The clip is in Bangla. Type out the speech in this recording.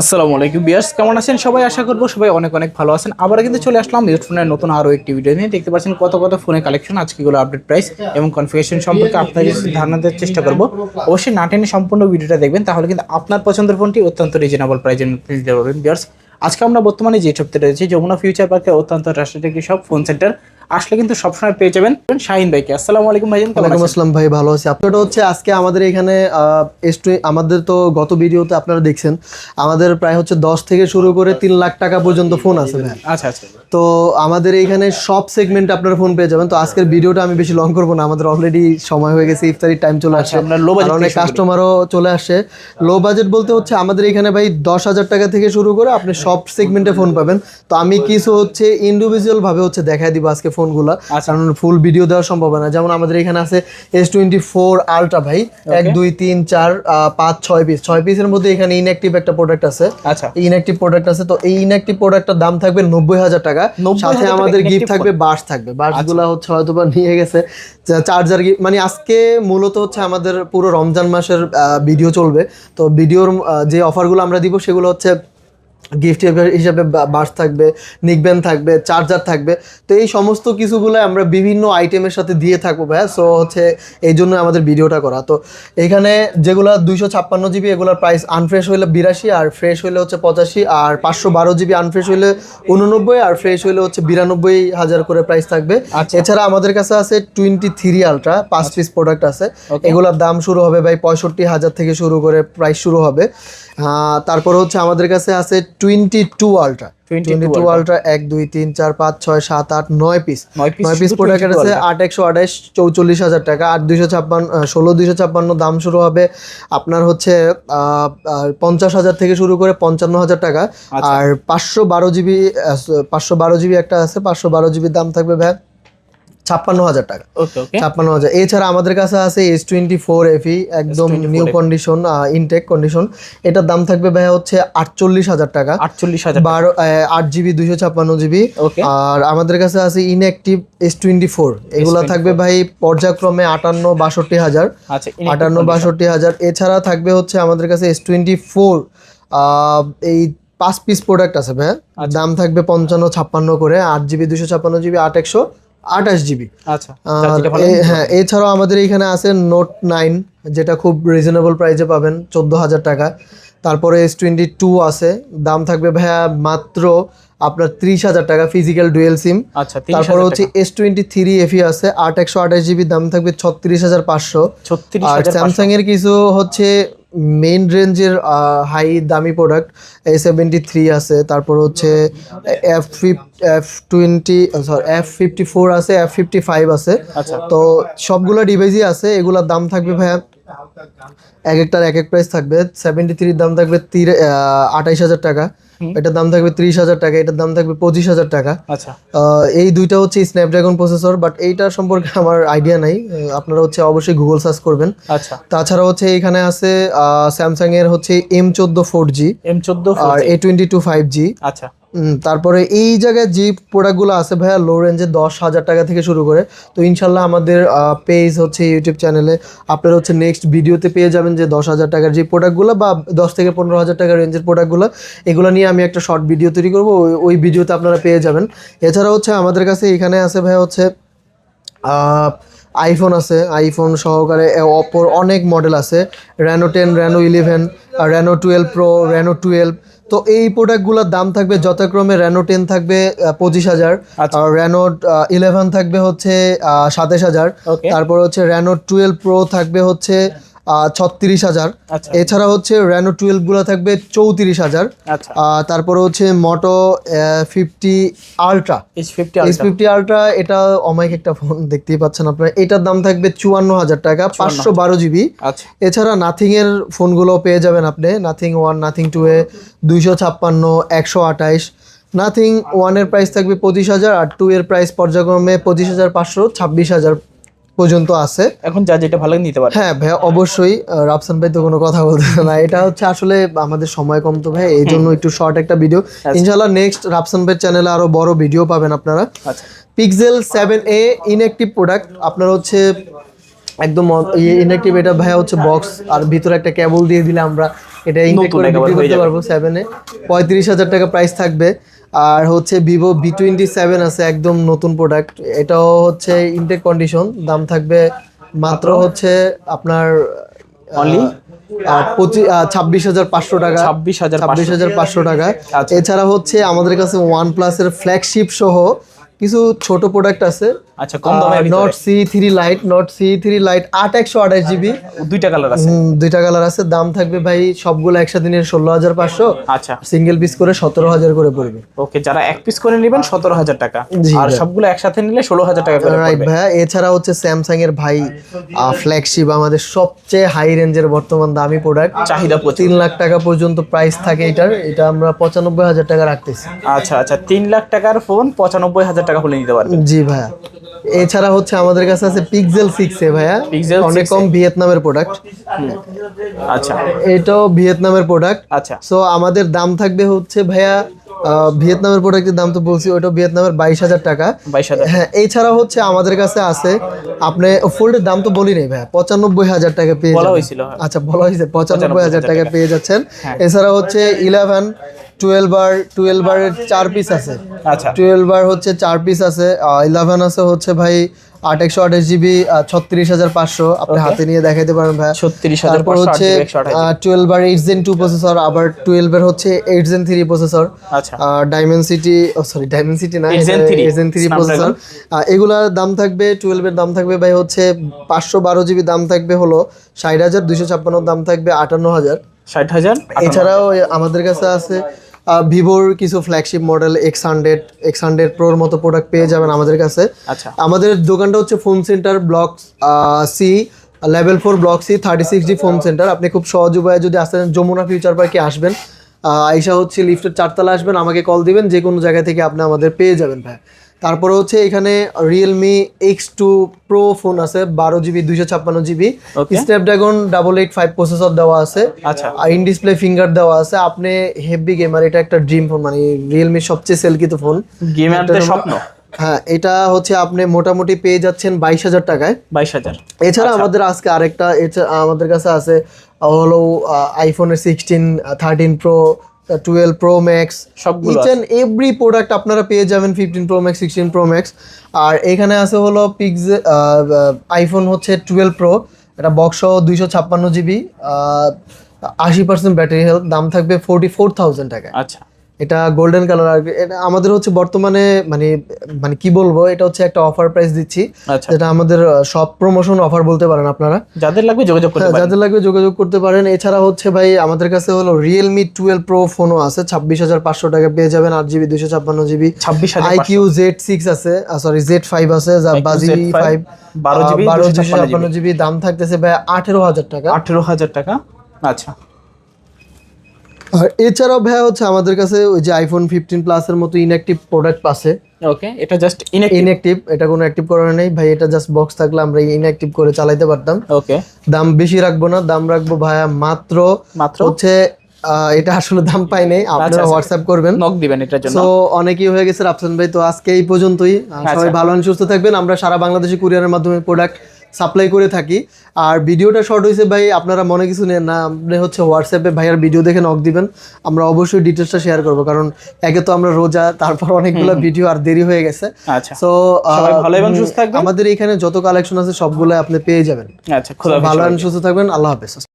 আসসালামু আলাইকুম বিয়ার্স, কেমন আছেন? সবাই আশা করব সবাই অনেক অনেক ভালো আছেন। আবার কিন্তু চলে আসলাম ইউজ ফোনের নতুন আরও একটি ভিডিও নিয়ে। দেখতে পাচ্ছেন কত কত ফোনের কালেকশন আজকেগুলো আপডেট প্রাইস এবং কনফিগারেশন সম্পর্কে আপনাদের ধারণা দেওয়ার চেষ্টা করব। অবশ্যই না টেনে সম্পূর্ণ ভিডিওটা দেখবেন, তাহলে কিন্তু আপনার পছন্দের ফোনটি অত্যন্ত রিজনেবল প্রাইজে নিতে পারবেন বিয়ার্স, আজকে আমরা বর্তমানে যে শপতে রয়েছি, যমুনা ফিউচার পার্কে অত্যন্ত রাষ্ট্রের একটি সব ফোন সেন্টার আসলে কিন্তু সবসময় পেয়ে যাবেন শাহিন ভাইকে। আসসালামু আলাইকুম কেমন ওয়ালাইকুম আসসালাম ভাই ভালো আছি। আপনারা হচ্ছে আজকে আমাদের এখানে আমাদের তো গত ভিডিওতে আপনারা দেখছেন আমাদের প্রায় হচ্ছে দশ থেকে শুরু করে তিন লাখ টাকা পর্যন্ত ফোন আছে ভাই। আচ্ছা আচ্ছা। তো আমাদের এইখানে সব সেগমেন্টে আপনারা ফোন পেয়ে যাবেন। তো আজকের ভিডিওটা আমি বেশি লং করব না আমাদের অলরেডি সময় হয়ে গেছে ইফতারির টাইম চলে low budget অনেক কাস্টমারও চলে আসছে। লো বাজেট বলতে হচ্ছে আমাদের এখানে ভাই দশ হাজার টাকা থেকে শুরু করে আপনি সব সেগমেন্টে ফোন পাবেন। তো আমি কিছু হচ্ছে ইন্ডিভিজুয়াল ভাবে হচ্ছে দেখাই দিব আজকে ফোনগুলো আচ্ছা। কারণ ফুল ভিডিও দেওয়া সম্ভব না। যেমন আমাদের এখানে আছে এস টোয়েন্টি ফোর আলট্রা ভাই এক দুই তিন চার পাঁচ ছয় পিস ছয় পিসের মধ্যে এখানে ইনঅ্যাক্টিভ একটা প্রোডাক্ট আছে। আচ্ছা। ইনঅ্যাক্টিভ প্রোডাক্ট আছে তো এই ইনঅ্যাক্টিভ প্রোডাক্টটার দাম থাকবে নব্বই হাজার টাকা। সাথে আমাদের গিফট থাকবে বার্স থাকবে। বার্সগুলা হচ্ছে হয়তো বা নিয়ে গেছে। চার্জার মানে আজকে মূলত হচ্ছে আমাদের পুরো রমজান মাসের ভিডিও চলবে। তো ভিডিওর যে অফারগুলো আমরা দিব সেগুলো হচ্ছে গিফট হিসাবে বার্স থাকবে নিকব্যান থাকবে চার্জার থাকবে। তো এই সমস্ত কিছুগুলো আমরা বিভিন্ন আইটেমের সাথে দিয়ে থাকব ভাইয়া। সো হচ্ছে এই জন্য আমাদের ভিডিওটা করা। তো এখানে যেগুলো দুইশো ছাপ্পান্ন জিবি এগুলোর প্রাইস আনফ্রেশ হইলে বিরাশি আর ফ্রেশ হইলে হচ্ছে পঁচাশি আর পাঁচশো বারো জিবি আনফ্রেশ হইলে উননব্বই আর ফ্রেশ হইলে হচ্ছে বিরানব্বই হাজার করে প্রাইস থাকবে। আচ্ছা। এছাড়া আমাদের কাছে আছে টোয়েন্টি থ্রি আলট্রা পাঁচ পিস প্রোডাক্ট আছে। এগুলোর দাম শুরু হবে ভাই পঁয়ষট্টি হাজার থেকে শুরু করে প্রাইস শুরু হবে। তারপর হচ্ছে আমাদের কাছে আছে twenty two ultra twenty two ultra এক দুই তিন চার পাঁচ ছয় সাত আট নয় পিস নয় পিস প্রোডাক্ট আছে আট একশো আঠাশ চৌচল্লিশ হাজার টাকা। আট দুইশো ছাপ্পান্ন ষোলো দুইশো ছাপ্পান্ন দাম শুরু হবে আপনার হচ্ছে পঞ্চাশ হাজার থেকে শুরু করে পঞ্চান্ন হাজার টাকা। আচ্ছা। আর পাঁচশো বারো জিবি পাঁচশো বারো জিবি একটা আছে পাঁচশো বারো জিবির দাম থাকবে ভাই। ছাপ্পান্ন হাজার টাকা। ছাপ্পান্ন হাজার। এছাড়া আমাদের কাছে আছে এস টোয়েন্টি ফোর এফি একদম নিউ কন্ডিশন ইনটেক কন্ডিশন এটার দাম থাকবে ভাই হচ্ছে আটচল্লিশ হাজার টাকা। আটচল্লিশ হাজার বারো আট জিবি দুইশো ছাপ্পান্ন জিবি। আর আমাদের কাছে আছে ইনঅ্যাক্টিভ এস টোয়েন্টি ফোর এগুলা থাকবে ভাই পর্যায়ক্রমে আটান্ন বাষট্টি হাজার। আচ্ছা আটান্ন বাষট্টি হাজার। এছাড়া থাকবে হচ্ছে আমাদের কাছে এস টোয়েন্টি ফোর এই পাঁচ পিস প্রোডাক্ট আছে ভাই আচ্ছা। দাম থাকবে পঞ্চান্ন ছাপ্পান্ন করে। আট জিবি দুশো ছাপ্পান্ন জিবি আট একশো। আঠাশ জিবি আচ্ছা হ্যাঁ এছাড়াও আমাদের এখানে আছে নোট নাইন যেটা খুব রিজনেবল প্রাইসে পাবেন চোদ্দ হাজার টাকা। তারপরে এস টোয়েন্টি টু আছে দাম থাকবে ভাইয়া মাত্র আপনার ত্রিশ হাজার টাকা ফিজিক্যাল ডুয়েল সিম আচ্ছা তারপরে হচ্ছে এস টোয়েন্টি থ্রি এফি আছে আট একশো আঠাশ জিবি দাম থাকবে ছত্রিশ হাজার পাঁচশো। আর স্যামসাং এর কিছু হচ্ছে মেইন রেঞ্জের হাই দামি প্রোডাক্ট এ সেভেন্টি থ্রি আছে তারপর হচ্ছে এফ ফিফ F twenty sorry F fifty four আছে এফ ফিফটি ফাইভ আছে। আচ্ছা। তো সবগুলো ডিভাইসই আছে এগুলোর দাম থাকবে ভাইয়া এক একটার এক এক প্রাইস থাকবে সেভেন্টি থ্রির দাম থাকবে তির আঠাইশ হাজার টাকা। এটার দাম থাকবে ত্রিশ হাজার টাকা এটার দাম থাকবে পঁচিশ হাজার টাকা। আচ্ছা। এই দুইটা হচ্ছে স্ন্যাপড্রাগন প্রসেসর বাট এইটা সম্পর্কে আমার আইডিয়া নাই। আপনারা হচ্ছে অবশ্যই গুগল সার্চ করবেন। আচ্ছা। তাছাড়া হচ্ছে এখানে আছে স্যামসাং এর হচ্ছে এম চোদ্দ ফোর জি এম চোদ্দ আর A twenty two five G আচ্ছা। তারপরে এই জায়গায় যে প্রোডাক্টগুলো আছে ভাইয়া লো রেঞ্জে দশ হাজার টাকা থেকে শুরু করে। তো ইনশাল্লাহ আমাদের পেজ হচ্ছে ইউটিউব চ্যানেলে আপনারা হচ্ছে নেক্সট ভিডিওতে পেয়ে যাবেন যে দশ হাজার টাকার যে প্রোডাক্টগুলো বা দশ থেকে পনেরো হাজার টাকার রেঞ্জের প্রোডাক্টগুলো এগুলো নিয়ে আমি একটা শর্ট ভিডিও তৈরি করব। ওই- ওই ভিডিওতে আপনারা পেয়ে যাবেন। এছাড়া হচ্ছে আমাদের কাছে এখানে আছে ভাইয়া হচ্ছে আইফোন আছে আইফোন সহকারে অপর অনেক মডেল আছে। Reno ten Reno eleven Reno twelve pro Reno twelve তো এই প্রোডাক্টগুলোর দাম থাকবে যথাক্রমে র্যানো টেন থাকবে পঁচিশ হাজার। আচ্ছা। আর র্যানো ইলেভেন থাকবে হচ্ছে সাতাশ হাজার। তারপর হচ্ছে র্যানো টুয়েলভ প্রো থাকবে হচ্ছে ছত্রিশ হাজার। আচ্ছা। এছাড়া হচ্ছে র্যানো টুয়েলভগুলো থাকবে চৌত্রিশ হাজার। আচ্ছা। তারপরে হচ্ছে Moto fifty ultra S fifty ultra এটা অমাইক একটা ফোন দেখতেই পাচ্ছেন আপনারা। এটার দাম থাকবে চুয়ান্ন হাজার টাকা পাঁচশো বারো জিবি। আচ্ছা। এছাড়া নাথিং এর ফোনগুলো পেয়ে যাবেন আপনি। Nothing one Nothing two A দুইশো ছাপ্পান্ন একশো আঠাইশ। নাথিং ওয়ানের প্রাইস থাকবে পঁচিশ হাজার আর টু এর প্রাইস পর্যায়ক্রমে পঁচিশ হাজার পাঁচশো ছাব্বিশ হাজার পর্যন্ত আছে। এখন যা যেটা ভালো নিতে পারে। হ্যাঁ ভাই অবশ্যই রাফসান ভাই তো কোনো কথা বলতে না। এটা হচ্ছে আসলে আমাদের সময় কম তো ভাই এই জন্য একটু শর্ট একটা ভিডিও ইনশাল্লাহ নেক্সট রাফসান ভাইয়ের চ্যানেলে আরও বড় ভিডিও পাবেন আপনারা। আচ্ছা। Pixel seven A inactive product আপনার হচ্ছে একদম ইনঅ্যাক্টিভ এটা ভাইয়া হচ্ছে বক্স আর ভিতরে একটা কেবল দিয়ে দিলে আমরা এটা নতুন করে বিক্রি করতে। পারব সেভেনে পঁয়ত্রিশ হাজার টাকা প্রাইস থাকবে। আর হচ্ছে ভিভো বি টোয়েন্টি সেভেন আছে একদম নতুন প্রোডাক্ট এটাও হচ্ছে ইনটেক কন্ডিশন দাম থাকবে মাত্র হচ্ছে আপনার ছাব্বিশ হাজার পাঁচশো টাকা। ছাব্বিশ হাজার ছাব্বিশ হাজার পাঁচশো টাকা। আচ্ছা। এছাড়া হচ্ছে আমাদের কাছে ওয়ান প্লাসের ফ্ল্যাগশিপ সহ কিছু ছোট প্রোডাক্ট আছে। আচ্ছা কম দামের Nord C three lite Nord C three lite আট একশো আঠাশ জিবি দুইটা কালার আছে। দুইটা কালার আছে। দাম থাকবে ভাই সবগুলো একসাথে নিয়ে ষোলো হাজার পাঁচশো। আচ্ছা। সিঙ্গেল পিস করে সতেরো হাজার করে পড়বে। ওকে যারা এক পিস করে নেবেন সতেরো হাজার টাকা। আর সবগুলো একসাথে নিলে ষোলো হাজার টাকা করে রাইট ভাইয়া এছাড়া হচ্ছে স্যামসাং এর ভাই ফ্ল্যাগশিপ আমাদের সবচেয়ে হাই রেঞ্জের বর্তমান দামি প্রোডাক্ট চাহিদা তিন লাখ টাকা পর্যন্ত প্রাইস থাকে এটার। এটা আমরা পঁচানব্বই হাজার টাকা রাখতেছি। আচ্ছা আচ্ছা তিন লাখ টাকার ফোন পঁচানব্বই হাজার টাকা হলে নিতে পারবে জি ভাইয়া। এছাড়া হচ্ছে আমাদের কাছে আছে পিক্সেল সিক্স এ ভাইয়া। অনেক 6a কম ভিয়েতনামের প্রোডাক্ট আচ্ছা। এটাও ভিয়েতনামের প্রোডাক্ট আচ্ছা। সো আমাদের দাম থাকবে হচ্ছে ভাইয়া ভিয়েতনামের প্রোডাক্টের দাম তো বলছি ওইটাও ভিয়েতনামের বাইশ হাজার টাকা। হ্যাঁ এছাড়া হচ্ছে আমাদের কাছে আছে আপনি ফোল্ডের দাম তো বলি নাই ভাইয়া পঁচানব্বই হাজার টাকা পেয়ে। হ্যাঁ। আচ্ছা বলা হয়েছে পঁচানব্বই হাজার টাকা পেয়ে যাচ্ছেন। হ্যাঁ। এছাড়া হচ্ছে eleven twelve R twelve R চার পিস আছে। আচ্ছা। টুয়েলভ আর হচ্ছে চার পিস আছে। ইলেভেন আছে হচ্ছে ভাই আট একশো আঠাশ জিবি ছত্রিশ হাজার পাঁচশো। আপনি হাতে নিয়ে দেখাইতে পারেন ভাই ছত্রিশ হাজার হচ্ছে টুয়েলভ আর এইট জেন টু প্রসেসর আবার টুয়েলভ এর হচ্ছে এইট জেন থ্রি প্রসেসর আচ্ছা। ডাইমেনসিটি সরি ডাইমেনসিটি না 8 Gen 3 eight gen three processor এগুলার দাম থাকবে টুয়েলভ এর দাম থাকবে ভাই হচ্ছে পাঁচশো বারো জিবি দাম থাকবে হলো ষাট হাজার দুইশো ছাপ্পান্ন দাম থাকবে আটান্ন হাজার। ষাট হাজার এছাড়াও আমাদের কাছে আছে ভিভোর কিছু flagship model X hundred X hundred প্রোর মতো প্রোডাক্ট পেয়ে যাবেন আমাদের কাছে। আচ্ছা। আমাদের দোকানটা হচ্ছে phone centre block C level four block C thirty six D phone centre আপনি খুব সহজ উপায়ে যদি আসেন যমুনা ফিউচার পার্কে আসবেন আইসা হচ্ছে লিফটের চারতলা আসবেন আমাকে কল দিবেন যে কোনো জায়গা থেকে আপনি আমাদের পেয়ে যাবেন ভাই। তারপরে হচ্ছে এখানে Realme X two pro phone আছে বারো জিবি দুইশো ছাপ্পান্ন GB. Snapdragon double eight five processor দেওয়া আছে। আচ্ছা। আর ইন ডিসপ্লে ফিঙ্গার দেওয়া আছে। আপনি হেভি গেমার এটা একটা ড্রিম ফোন মানে রিয়েলমির সবচেয়ে সেলকিত ফোন গেমারদের স্বপ্ন। হ্যাঁ এটা হচ্ছে আপনি মোটামুটি পেয়ে যাচ্ছেন বাইশ হাজার টাকায়। বাইশ হাজার। এছাড়া আমাদের আজকে আরেকটা এছা- আমাদের কাছে আছে হলো আইফোনের sixteen thirteen pro twelve pro max সবগুলো ইচ অ্যান্ড এভরি প্রোডাক্ট আপনারা পেয়ে যাবেন fifteen pro max sixteen pro max আর এখানে আছে হলো পিক্স আইফোন হচ্ছে টুয়েলভ প্রো এটা বক্স সহ দুইশো ছাপ্পান্ন জিবি আশি পার্সেন্ট ব্যাটারি হেলথ দাম থাকবে ফোরটি ফোর থাউজেন্ড টাকা আচ্ছা। এটা গোল্ডেন কালার আর এটা আমাদের হচ্ছে বর্তমানে মানে মানে কি বলব এটা হচ্ছে একটা অফার প্রাইস দিচ্ছি। আচ্ছা। যেটা আমাদের সব প্রমোশন অফার বলতে পারেন আপনারা। যাদের লাগবে যোগাযোগ করতে হ্যাঁ, পারেন। যাদের লাগবে যোগাযোগ করতে পারেন। এছাড়া হচ্ছে ভাই আমাদের কাছে হলো রিয়েলমি টুয়েলভ প্রো ফোনও আছে। ছাব্বিশ হাজার পাঁচশো টাকা পেয়ে যাবেন আট জিবি দুশো ছাপ্পান্ন জিবি ছাব্বিশ হাজার আইকিউ জেড সিক্স আছে। সরি জেড ফাইভ আছে যা বাজি Z5, ফাইভ 12 GB, বারো 256 দুশো ছাপ্পান্ন জিবি দাম থাকতেছে ভাই আঠেরো হাজার টাকা। আঠেরো হাজার টাকা? আচ্ছা। আর এছাড়াও ভাই হচ্ছে আমাদের কাছে ওই যে আইফোন ফিফটিন প্লাসের মতো ইনঅ্যাক্টিভ প্রোডাক্ট আছে ওকে এটা জাস্ট ইন ইনঅ্যাক্টিভ এটা কোনো অ্যাক্টিভ করার নেই। ভাই এটা জাস্ট বক্স থাকলে আমরা ইনঅ্যাক্টিভ করে চালাইতে পারতাম। ওকে দাম বেশি রাখব না দাম রাখব ভাইয়া মাত্র মাত্র? হচ্ছে এটা আসলে দাম পাই নাই আপনারা আচ্ছা। হোয়াটসঅ্যাপ করবেন। নক দিবেন এটার জন্য। তো অনেকেই হয়ে গেছে রাফসান ভাই তো আজকে এই পর্যন্তই। আচ্ছা। সবাই ভালো সুস্থ থাকবেন। আমরা সারা বাংলাদেশে কুরিয়ারের মাধ্যমে প্রোডাক্ট সাপ্লাই করে থাকি। আর ভিডিওটা শর্ট হয়েছে ভাই আপনারা মনে কিছু নেন না আপনি হচ্ছে হোয়াটসঅ্যাপে ভাইয়ার ভিডিও দেখে নক দিবেন। আমরা অবশ্যই ডিটেলসটা শেয়ার করব কারণ একে তো আমরা রোজা তারপর অনেকগুলো ভিডিও আর দেরি হয়ে গেছে। তো সো ভালো এবং সুস্থ থাকবেন। আমাদের এখানে যত কালেকশন আছে সবগুলো আপনি পেয়ে যাবেন। আচ্ছা ভালো এবং সুস্থ থাকবেন আল্লাহ হাফেজ।